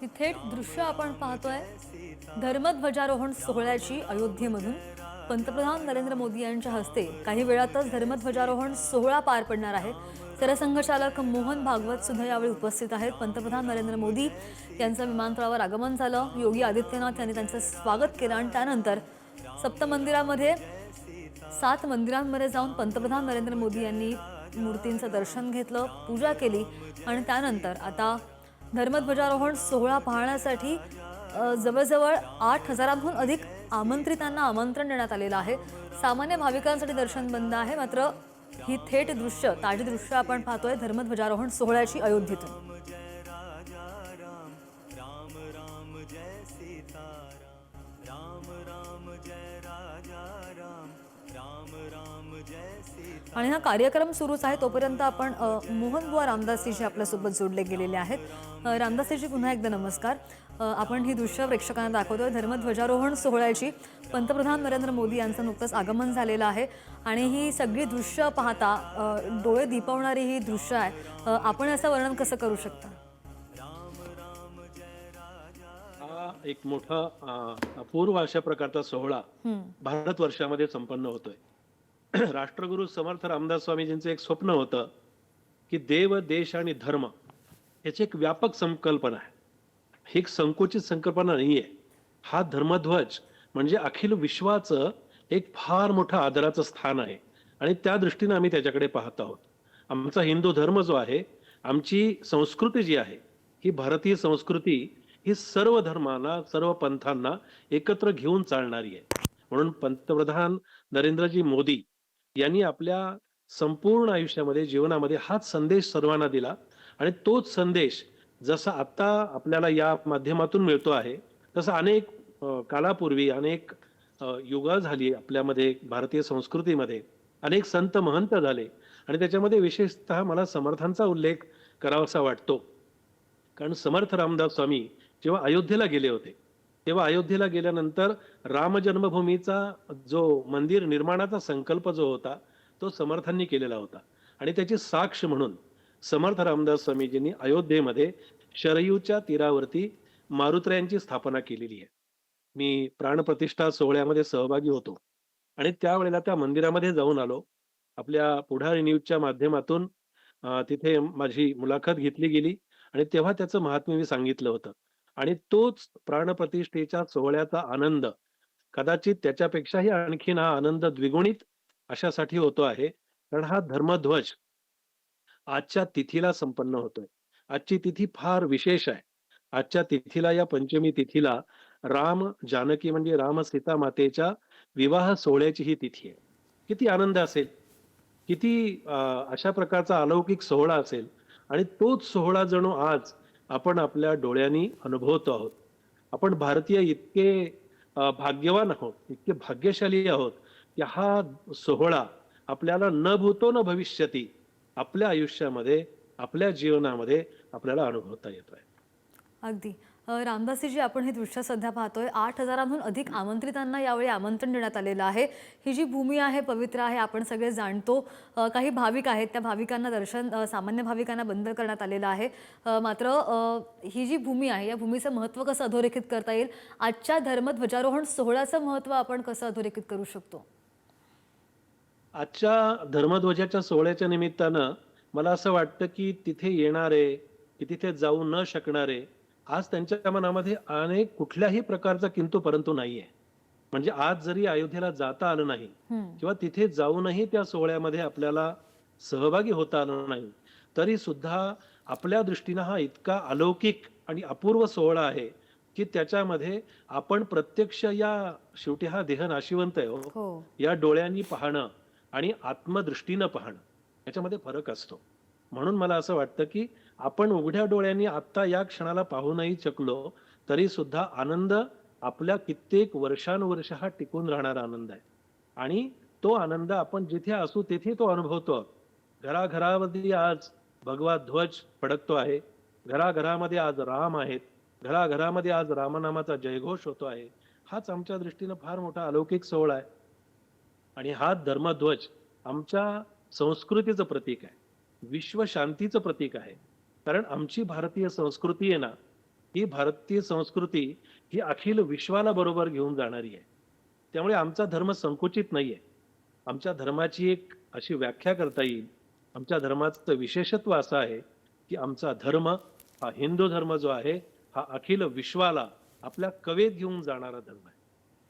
ही थेट दृश्य आपण पाहतोय धर्मध्वजारोहण सोहळ्याची अयोध्येमधून. पंतप्रधान नरेंद्र मोदी यांच्या हस्ते काही वेळातच धर्मध्वजारोहण सोहळा पार पडणार आहे. सरसंघचालक मोहन भागवत सुद्धा यावेळी उपस्थित आहेत. पंतप्रधान नरेंद्र मोदी यांचं विमानतळावर आगमन झालं. योगी आदित्यनाथ यांनी त्यांचं स्वागत केलं आणि त्यानंतर सप्त मंदिरामध्ये सात मंदिरांमध्ये जाऊन पंतप्रधान नरेंद्र मोदी यांनी मूर्तींचं दर्शन घेतलं पूजा केली आणि त्यानंतर आता धर्मध्वजारोहण सोहळा पाहण्यासाठी जवळजवळ आठ हजारांहून अधिक आमंत्रितांना आमंत्रण देण्यात आलेलं आहे. सामान्य भाविकांसाठी दर्शन बंद आहे मात्र ही थेट दृश्य ताजी दृश्य आपण पाहतोय धर्मध्वजारोहण सोहळ्याची अयोध्येतून. आणि हा कार्यक्रम सुरूच आहे. तोपर्यंत आपण मोहन बुवा रामदासजीजी आपल्यासोबत जोडले गेलेले आहेत. अ, रामदासजीजी पुन्हा एकदा नमस्कार. आपण ही दृश्य प्रेक्षकांना दाखवतोय. धर्मध्वजारोहण सोहळ्याची पंतप्रधान नरेंद्र मोदी यांचं नुकतंच आगमन झालेलं आहे. आणि ही सगळी दृश्य पाहता डोळे दिपवणारी ही दृश्य आहे. आपण याचं वर्णन कसं करू शकता? हा एक मोठा अं, अपूर्व अशा प्रकारचा सोहळा भारतवर्षामध्ये संपन्न होतोय. राष्ट्रगुरु समर्थ रामदास स्वामीजींचं एक स्वप्न होतं की देव देश आणि धर्म याची एक व्यापक संकल्पना आहे. ही एक संकुचित संकल्पना नाही आहे हा धर्मध्वज म्हणजे अखिल विश्वाचं एक फार मोठं आदराचं स्थान आहे. आणि त्या दृष्टीने आम्ही त्याच्याकडे पाहत आहोत. आमचा हिंदू धर्म जो आहे आमची संस्कृती जी आहे ही भारतीय संस्कृती ही सर्व धर्मांना सर्व पंथांना एकत्र घेऊन चालणारी आहे. म्हणून पंतप्रधान नरेंद्रजी मोदी यांनी आपल्या संपूर्ण आयुष्यामध्ये जीवनामध्ये हाच संदेश सर्वांना दिला. आणि तोच संदेश जसा आत्ता आपल्याला या माध्यमातून मिळतो आहे तसा अनेक कालापूर्वी अनेक युगा झाली आपल्यामध्ये भारतीय संस्कृतीमध्ये. अनेक संत महंत झाले. आणि त्याच्यामध्ये विशेषतः मला समर्थांचा उल्लेख करावासा वाटतो. कारण समर्थ रामदास स्वामी जेव्हा अयोध्येला गेले होते तेव्हा अयोध्येला गेल्यानंतर राम जन्मभूमीचा जो मंदिर निर्माणाचा संकल्प जो होता तो समर्थांनी केलेला होता. आणि त्याची साक्ष म्हणून समर्थ रामदास स्वामीजींनी अयोध्येमध्ये शरयूच्या तीरावरती मारुत्र्यांची स्थापना केलेली आहे. मी प्राणप्रतिष्ठा सोहळ्यामध्ये सहभागी होतो. आणि त्यावेळेला त्या मंदिरामध्ये जाऊन आलो. आपल्या पुढारी न्यूजच्या माध्यमातून तिथे माझी मुलाखत घेतली गेली. आणि तेव्हा त्याचं महात्म्य मी सांगितलं होतं. आणि तोच प्राणप्रतिष्ठेच्या सोहळ्याचा आनंद. कदाचित त्याच्यापेक्षाही आणखीन हा आनंद द्विगुणित अशासाठी होतो आहे कारण हा धर्मध्वज आजच्या तिथीला संपन्न होतोय. आजची तिथी फार विशेष आहे. आजच्या तिथीला या पंचमी तिथीला राम जानकी म्हणजे राम सीता मातेच्या विवाह सोहळ्याची ही तिथी आहे. किती आनंद असेल. किती अशा प्रकारचा अलौकिक सोहळा असेल. आणि तोच सोहळा जणू आज आपण आपल्या डोळ्यांनी अनुभवतो आहोत. आपण भारतीय इतके भाग्यवान आहोत इतके भाग्यशाली आहोत की हा सोहळा आपल्याला न भूतो न भविष्यती आपल्या आयुष्यामध्ये आपल्या जीवनामध्ये आपल्याला अनुभवता येतोय. अगदी. रामदासीजी आपण हे दृश्य सध्या पाहतोय. आठ हजारांहून अधिक आमंत्रितांना यावेळी आमंत्रण देण्यात आलेलं आहे. ही जी भूमी आहे पवित्र आहे आपण सगळे जाणतो. काही भाविक आहेत त्या भाविकांना दर्शन सामान्य भाविकांना बंद करण्यात आलेलं आहे. मात्र ही जी भूमी आहे या भूमीचं महत्त्व कसं अधोरेखित करता येईल? आजच्या धर्मध्वजारोहण सोहळ्याचं महत्त्व आपण कसं अधोरेखित करू शकतो? आजच्या धर्मध्वजाच्या सोहळ्याच्या निमित्तानं मला असं वाटतं की तिथे येणारे की तिथे जाऊ न शकणारे आज त्यांच्या मनामध्ये अनेक कुठल्याही प्रकारचा किंतु परंतु नाहीये. म्हणजे आज जरी अयोध्येला जाता आलं नाही. किंवा तिथे जाऊनही त्या सोहळ्यामध्ये आपल्याला सहभागी होता आलं नाही तरी सुद्धा आपल्या दृष्टीनं हा इतका अलौकिक आणि अपूर्व सोहळा आहे की त्याच्यामध्ये आपण प्रत्यक्ष या शेवटी हा देह नाशिवंत आहे हो. हो. या डोळ्यांनी पाहणं आणि आत्मदृष्टीनं पाहणं याच्यामध्ये फरक असतो. म्हणून मला असं वाटतं की आपण उघड्या डोळ्यांनी आत्ता या क्षणाला पाहूनही चकलो तरी सुद्धा आनंद आपल्या कित्येक वर्षानुवर्ष हा टिकून राहणारा आनंद आहे. आणि तो आनंद आपण जिथे असू तिथे तो अनुभवतो. घराघरामध्ये आज भगवा ध्वज फडकतो आहे. घराघरामध्ये आज राम आहेत. घराघरामध्ये आज रामनामाचा जयघोष होतो आहे. हाच आमच्या दृष्टीनं फार मोठा अलौकिक सोहळा आहे. आणि हा धर्मध्वज आमच्या संस्कृतीचं प्रतीक आहे. विश्व शांतीचं प्रतीक आहे. कारण आमची भारतीय संस्कृती आहे ना ही भारतीय संस्कृती ही अखिल विश्वाला बरोबर घेऊन जाणारी आहे. त्यामुळे आमचा धर्म संकुचित नाही आहे आमच्या धर्माची एक अशी व्याख्या करता येईल. आमच्या धर्माचं विशेषत्व असं आहे की आमचा धर्म हा हिंदू धर्म जो आहे हा अखिल विश्वाला आपल्या कवेत घेऊन जाणारा धर्म आहे.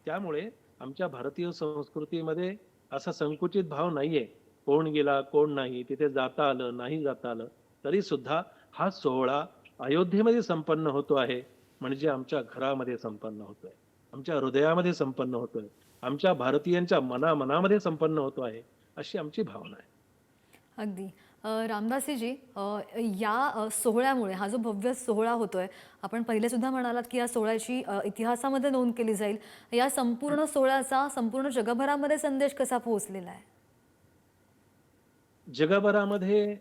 त्यामुळे आमच्या भारतीय संस्कृतीमध्ये असा संकुचित भाव नाहीये. कोण गेला कोण नाही तिथे जाता आलं नाही जाता आलं तरी सुद्धा हा सोहळा अयोध्येमध्ये संपन्न होतो आहे म्हणजे आमच्या घरामध्ये संपन्न होतोय. आमच्या हृदयामध्ये संपन्न होतोय. आमच्या भारतीयांच्या मना मनामध्ये संपन्न होतो आहे अशी आमची भावना आहे. अगदी. रामदासीजी या सोहळ्यामुळे हा जो भव्य सोहळा होतोय आपण पहिले सुद्धा म्हणालात की या सोहळ्याची इतिहासामध्ये नोंद केली जाईल. या संपूर्ण सोहळ्याचा संपूर्ण जगभरामध्ये संदेश कसा पोहोचलेला आहे? जगभरामध्ये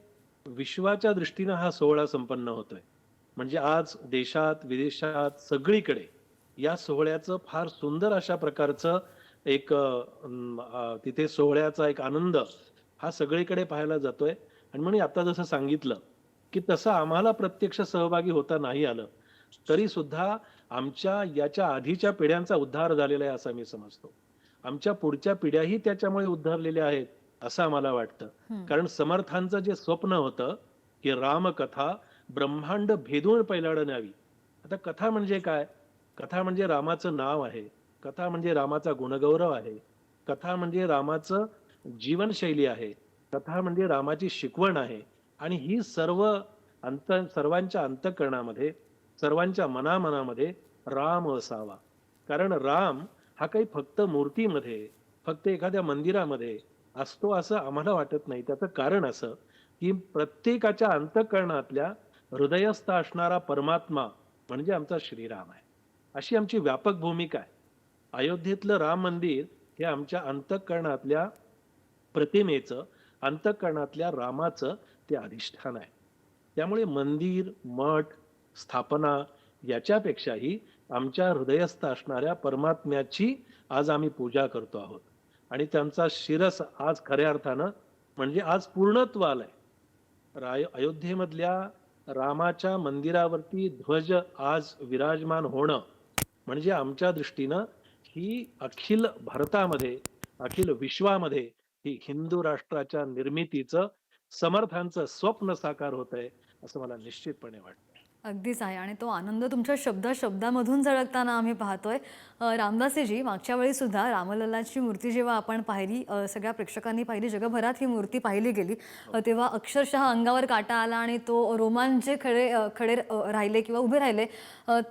विश्वाच्या दृष्टीनं हा सोहळा संपन्न होतोय. म्हणजे आज देशात विदेशात सगळीकडे या सोहळ्याचं फार सुंदर अशा प्रकारचं एक तिथे सोहळ्याचा एक आनंद हा सगळीकडे पाहायला जातोय. आणि म्हणून आता जसं सांगितलं की तसं आम्हाला प्रत्यक्ष सहभागी होता नाही आलं. तरी सुद्धा आमच्या याच्या आधीच्या पिढ्यांचा उद्धार झालेला आहे असं मी समजतो. आमच्या पुढच्या पिढ्याही त्याच्यामुळे उद्धारलेल्या आहेत. असं आम्हाला वाटतं. कारण समर्थांचं जे स्वप्न होतं की रामकथा ब्रह्मांड भेदून पैलाड न्यावी आता कथा म्हणजे काय? कथा म्हणजे रामाचं नाव आहे. कथा म्हणजे रामाचा गुणगौरव आहे. कथा म्हणजे रामाचं जीवनशैली आहे. कथा म्हणजे रामाची शिकवण आहे. आणि ही सर्व अंत सर्वांच्या अंतकरणामध्ये सर्वांच्या मनामनामध्ये राम असावा. कारण राम हा काही फक्त मूर्तीमध्ये फक्त एखाद्या मंदिरामध्ये असतो असं आम्हाला वाटत नाही. त्याचं कारण असं की प्रत्येकाच्या अंतकरणातल्या हृदयस्थ असणारा परमात्मा म्हणजे आमचा श्रीराम आहे. अशी आमची व्यापक भूमिका आहे. अयोध्येतलं राम मंदिर हे आमच्या अंतकरणातल्या प्रतिमेचं अंतकरणातल्या रामाचं ते अधिष्ठान आहे. त्यामुळे मंदिर मठ स्थापना याच्यापेक्षाही आमच्या हृदयस्थ असणाऱ्या परमात्म्याची आज आम्ही पूजा करतो आहोत. आणि त्यांचा शिरस आज खऱ्या अर्थानं म्हणजे आज पूर्णत्व आलंय. राय अयोध्येमधल्या रामाच्या मंदिरावरती ध्वज आज विराजमान होणं म्हणजे आमच्या दृष्टीनं ही अखिल भारतामध्ये अखिल विश्वामध्ये ही हिंदू राष्ट्राच्या निर्मितीचं समर्थांचं स्वप्न साकार होत आहे असं मला निश्चितपणे वाटतं. अगदीच आहे. आणि तो आनंद तुमच्या शब्द शब्दामधून झळकताना आम्ही पाहतोय. अ, रामदासीजी मागच्या वेळी सुद्धा रामलल्लाची मूर्ती जेव्हा आपण पाहिली सगळ्या प्रेक्षकांनी पाहिली जगभरात ही मूर्ती पाहिली गेली तेव्हा अक्षरशः अंगावर काटा आला आणि तो रोमांचे खडे खडे राहिले किंवा उभे राहिले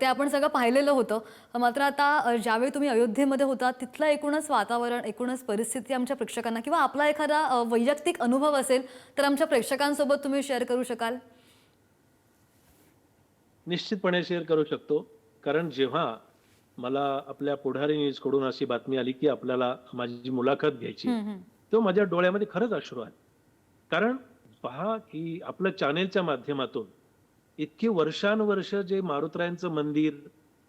ते आपण सगळं पाहिलेलं होतं. मात्र आता ज्यावेळी तुम्ही अयोध्येमध्ये होता तिथलं एकूणच वातावरण एकूणच परिस्थिती आमच्या प्रेक्षकांना किंवा आपला एखादा वैयक्तिक अनुभव असेल तर आमच्या प्रेक्षकांसोबत तुम्ही शेअर करू शकाल? निश्चितपणे शेअर करू शकतो. कारण जेव्हा मला आपल्या पुढारी न्यूजकडून अशी बातमी आली की आपल्याला माझी मुलाखत घ्यायची. तेव्हा माझ्या डोळ्यामध्ये खरंच अश्रू आले. कारण पहा की आपलं चॅनेलच्या माध्यमातून इतकी वर्षानुवर्ष जे मारुतरायांचं मंदिर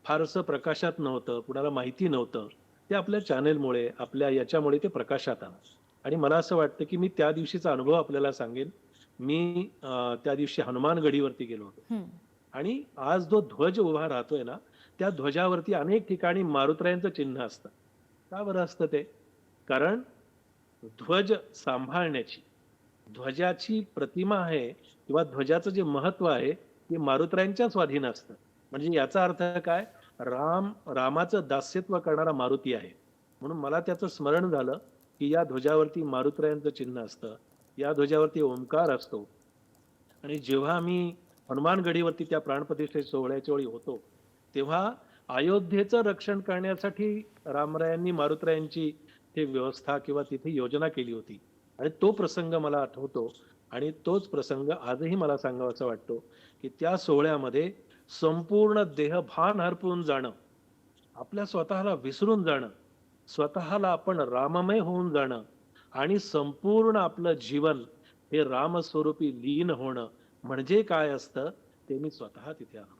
फारसं प्रकाशात नव्हतं कुणाला माहिती नव्हतं ते आपल्या चॅनेलमुळे आपल्या याच्यामुळे ते प्रकाशात आलं. आणि मला असं वाटतं की मी त्या दिवशीचा अनुभव आपल्याला सांगेन. मी त्या दिवशी हनुमान गडीवरती गेलो होतो. आणि आज जो ध्वज उभा राहतोय ना त्या ध्वजावरती अनेक ठिकाणी मारुतरायांचं चिन्ह असतं. का बरं असतं ते? कारण ध्वज सांभाळण्याची ध्वजाची प्रतिमा आहे किंवा ध्वजाचं जे महत्त्व आहे ते मारुतरायांच्या स्वाधीन असतं. म्हणजे याचा अर्थ काय? राम रामाचं दास्यत्व करणारा मारुती आहे. म्हणून मला त्याचं स्मरण झालं की या ध्वजावरती मारुतरायांचं चिन्ह असतं या ध्वजावरती ओंकार असतो. आणि जेव्हा मी हनुमानगढीवरती त्या प्राणप्रतिष्ठे सोहळ्याच्या वेळी होतो. तेव्हा अयोध्येचं रक्षण करण्यासाठी रामरायांनी मारुतरायांची ते व्यवस्था किंवा तिथे योजना केली होती. आणि तो प्रसंग मला आठवतो आणि तोच प्रसंग आजही मला सांगावासा वाटतो की त्या सोहळ्यामध्ये संपूर्ण देहभान हरपून जाणं आपल्या स्वतःला विसरून जाणं स्वतःला आपण राममय होऊन जाणं आणि संपूर्ण आपलं जीवन हे रामस्वरूपी लीन होणं म्हणजे काय असतं ते मी स्वतः तिथे अनुभवलं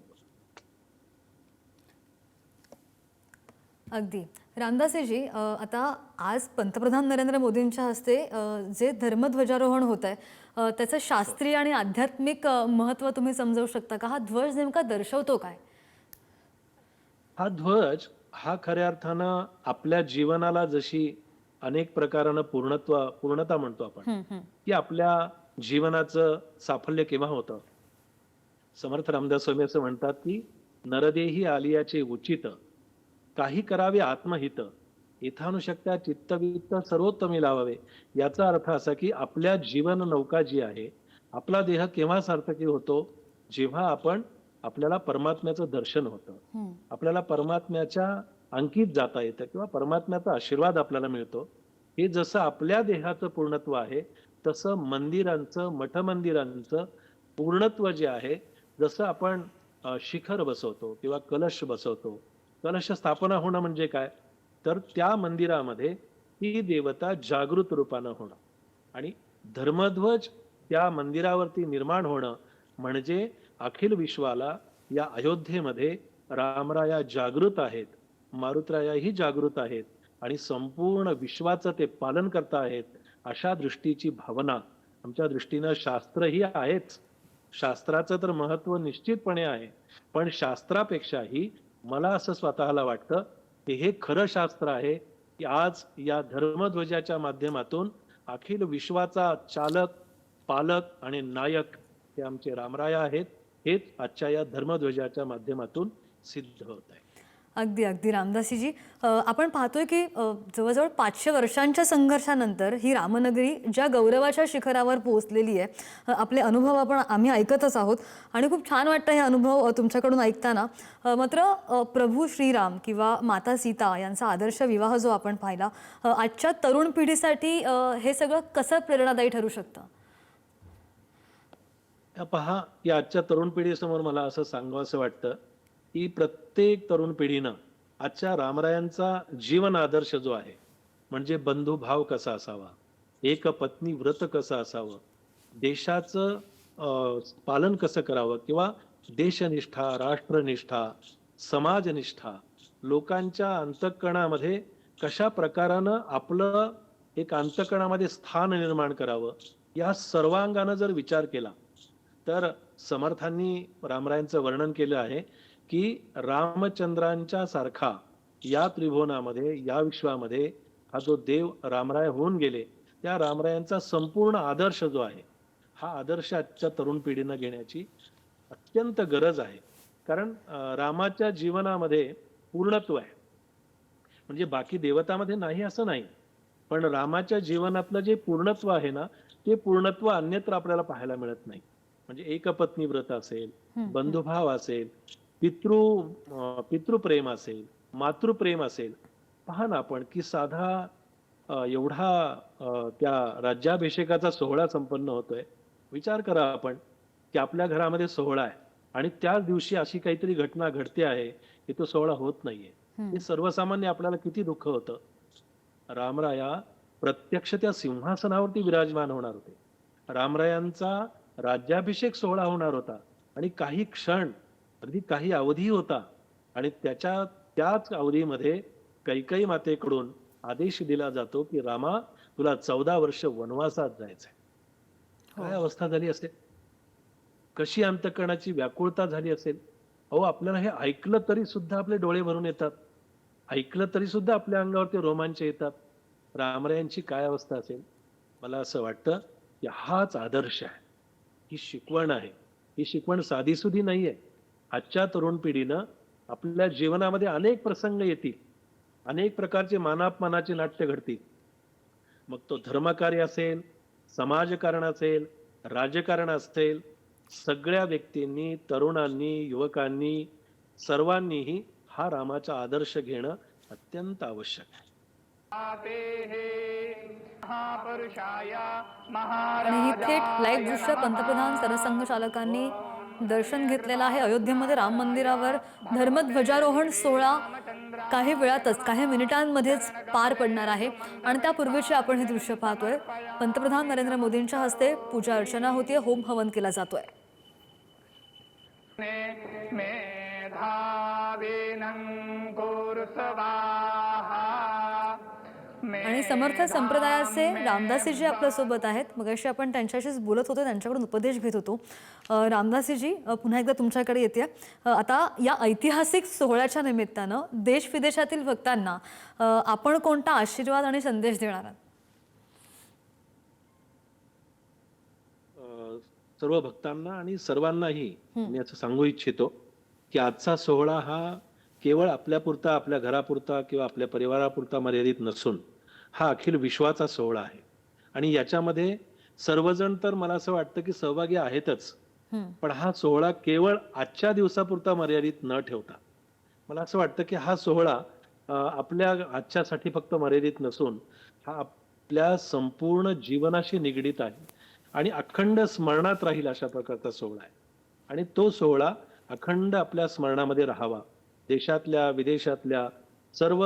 अगदी. रामदासीजी आता आज पंतप्रधान नरेंद्र मोदींच्या हस्ते जे धर्मध्वजारोहण होत आहे त्याचं शास्त्रीय आणि आध्यात्मिक अ, महत्त्व तुम्ही समजावू शकता का? हा ध्वज नेमका दर्शवतो काय? हा ध्वज हा खऱ्या अर्थानं आपल्या जीवनाला जशी अनेक प्रकारानं पूर्णत्व पूर्णता म्हणतो आपण. की आपल्या जीवनाचं साफल्य केव्हा होतं? समर्थ रामदास स्वामी असं म्हणतात की नरदेही आलियाचे उचित काही करावे आत्महित इथानुशक्त्या चित्तवित्त सर्वोत्तमी लावावे. याचा अर्थ असा की आपल्या जीवन नौका जी आहे आपला देह केव्हा सार्थकी होतो? जेव्हा आपण आपल्याला परमात्म्याचं दर्शन होतं. आपल्याला परमात्म्याच्या अंकित जाता येतं किंवा परमात्म्याचा आशीर्वाद आपल्याला मिळतो. हे जसं आपल्या देहाचं पूर्णत्व आहे तसं मंदिरांचं मठ मंदिरांचं पूर्णत्व जे आहे जसं आपण शिखर बसवतो किंवा कलश बसवतो कलश स्थापना होणं म्हणजे काय? तर त्या मंदिरामध्ये ही देवता जागृत रूपानं होणं आणि धर्मध्वज त्या मंदिरावरती निर्माण होणं म्हणजे अखिल विश्वाला या अयोध्येमध्ये रामराया जागृत आहेत मारुतरायाही जागृत आहेत आणि संपूर्ण विश्वाचं ते पालन करता आहेत. अशा दृष्टीची भावना आमच्या दृष्टीनं शास्त्रही आहेच. शास्त्राचं तर महत्त्व निश्चितपणे आहे. पण शास्त्रापेक्षाही मला असं स्वतःला वाटतं की हे खरं शास्त्र आहे की आज या धर्मध्वजाच्या माध्यमातून अखिल विश्वाचा चालक पालक आणि नायक हे आमचे रामराया आहेत. हेच आजच्या या धर्मध्वजाच्या माध्यमातून सिद्ध होत आहे. अगदी अगदी. रामदासीजी आपण पाहतोय की जवळजवळ पाचशे वर्षांच्या संघर्षानंतर ही रामनगरी ज्या गौरवाच्या शिखरावर पोहोचलेली आहे आपले अनुभव आपण आम्ही ऐकतच आहोत. आणि खूप छान वाटतं हे अनुभव तुमच्याकडून ऐकताना. मात्र प्रभू श्रीराम किंवा माता सीता यांचा आदर्श विवाह जो आपण पाहिला आजच्या तरुण पिढीसाठी हे सगळं कसं प्रेरणादायी ठरू शकतं? या पहा या आजच्या तरुण पिढीसमोर मला असं सांगावं असं वाटतं की प्रत्येक तरुण पिढीनं आजच्या रामरायांचा जीवन आदर्श जो आहे म्हणजे बंधुभाव कसा असावा एक पत्नी व्रत कसं असावं देशाचं पालन कसं करावं किंवा देशनिष्ठा राष्ट्रनिष्ठा समाजनिष्ठा लोकांच्या अंतःकरणामध्ये कशा प्रकारानं आपलं एक अंतकणामध्ये स्थान निर्माण करावं या सर्वांगानं जर विचार केला तर समर्थांनी रामरायांचं वर्णन केलं आहे की रामचंद्रांच्या सारखा या त्रिभुवनामध्ये या विश्वामध्ये हा जो देव रामराय होऊन गेले त्या रामरायांचा संपूर्ण आदर्श जो आहे हा आदर्श आजच्या तरुण पिढीनं घेण्याची अत्यंत गरज आहे. कारण रामाच्या जीवनामध्ये पूर्णत्व आहे. म्हणजे बाकी देवतामध्ये नाही असं नाही. पण रामाच्या जीवनातलं जे पूर्णत्व आहे ना ते पूर्णत्व अन्यत्र आपल्याला पाहायला मिळत नाही. म्हणजे एकपत्नी व्रत असेल बंधुभाव असेल पितृ पितृप्रेम असेल मातृप्रेम असेल पहा ना आपण की साधा एवढा त्या राज्याभिषेकाचा सोहळा संपन्न होतोय. विचार करा आपण की आपल्या घरामध्ये सोहळा आहे आणि त्याच दिवशी अशी काहीतरी घटना घडते आहे की तो सोहळा होत नाहीये. हं. हे सर्वसामान्य आपल्याला किती दुःख होतं. रामराया प्रत्यक्ष त्या सिंहासनावरती विराजमान होणार होते. रामरायांचा राज्याभिषेक सोहळा होणार होता आणि काही क्षण अगदी काही अवधी होता. आणि त्याच्या त्याच अवधीमध्ये कैकई मातेकडून आदेश दिला जातो की रामा तुला चौदा वर्ष वनवासात जायचंय. काय अवस्था झाली असेल? कशी अंतकरणाची व्याकुळता झाली असेल? अहो आपल्याला हे ऐकलं तरी सुद्धा आपले डोळे भरून येतात. ऐकलं तरी सुद्धा आपल्या अंगावरती रोमांच येतात. रामरायांची काय अवस्था असेल? मला असं वाटतं की हाच आदर्श आहे. ही शिकवण आहे. ही शिकवण साधीसुधी नाहीये. आजच्या तरुण पिढीनं आपल्या जीवनामध्ये अनेक प्रसंग येतील. अनेक प्रकारचे मानापमानाचे नाट्य घडतील. मग तो धर्मकार्य असेल समाजकारण असेल राजकारण असेल सगळ्या व्यक्तींनी तरुणांनी युवकांनी सर्वांनीही हा रामाचा आदर्श घेणं अत्यंत आवश्यक आहे. ही थेट लाईव्ह दृश्य पंतप्रधान सरसंघ चालकांनी दर्शन घेतलेलं आहे. अयोध्येमध्ये राम मंदिरावर धर्मध्वजारोहण सोहळा काही वेळातच काही मिनिटांमध्येच पार पडणार आहे. आणि त्यापूर्वीचे आपण हे दृश्य पाहतोय. पंतप्रधान नरेंद्र मोदींच्या हस्ते पूजा अर्चना होतीये होम हवन केला जातोय. मेधा भावेनं आणि समर्थ संप्रदायाचे रामदासीजी आपल्यासोबत आहेत. मग अशी आपण त्यांच्याशीच बोलत होतो त्यांच्याकडून उपदेश घेत होतो. रामदासीजी पुन्हा एकदा तुमच्याकडे येते. आता या ऐतिहासिक सोहळ्याच्या निमित्तानं देश विदेशातील भक्तांना आपण कोणता आशीर्वाद आणि संदेश देणार आहात? सर्व भक्तांना आणि सर्वांनाही मी असं सांगू इच्छितो की आजचा सोहळा हा केवळ आपल्यापुरता आपल्या घरापुरता किंवा आपल्या परिवारापुरता मर्यादित नसून हा अखिल विश्वाचा सोहळा आहे. आणि याच्यामध्ये सर्वजण तर मला असं वाटतं की सहभागी आहेतच. पण हा सोहळा केवळ आजच्या दिवसापुरता मर्यादित न ठेवता. मला असं वाटतं की हा सोहळा आपल्या आजच्यासाठी फक्त मर्यादित नसून हा आपल्या संपूर्ण जीवनाशी निगडीत आहे. आणि अखंड स्मरणात राहील अशा प्रकारचा सोहळा आहे. आणि तो सोहळा अखंड आपल्या स्मरणामध्ये राहावा. देशातल्या विदेशातल्या सर्व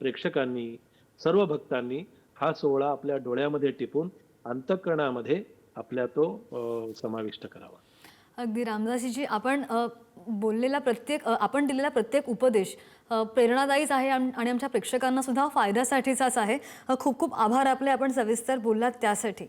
प्रेक्षकांनी सर्व भक्तांनी हा सोहळा आपल्या डोळ्यामध्ये टिपून अंतःकरणामध्ये आपल्या तो समाविष्ट करावा. अगदी रामदासीजी आपण बोललेला प्रत्येक आपण दिलेला प्रत्येक उपदेश प्रेरणादायीच आहे आम- आणि आमच्या प्रेक्षकांना सुद्धा फायद्यासाठीचाच आहे. खूप खूप आभार आपले आपण सविस्तर बोललात त्यासाठी.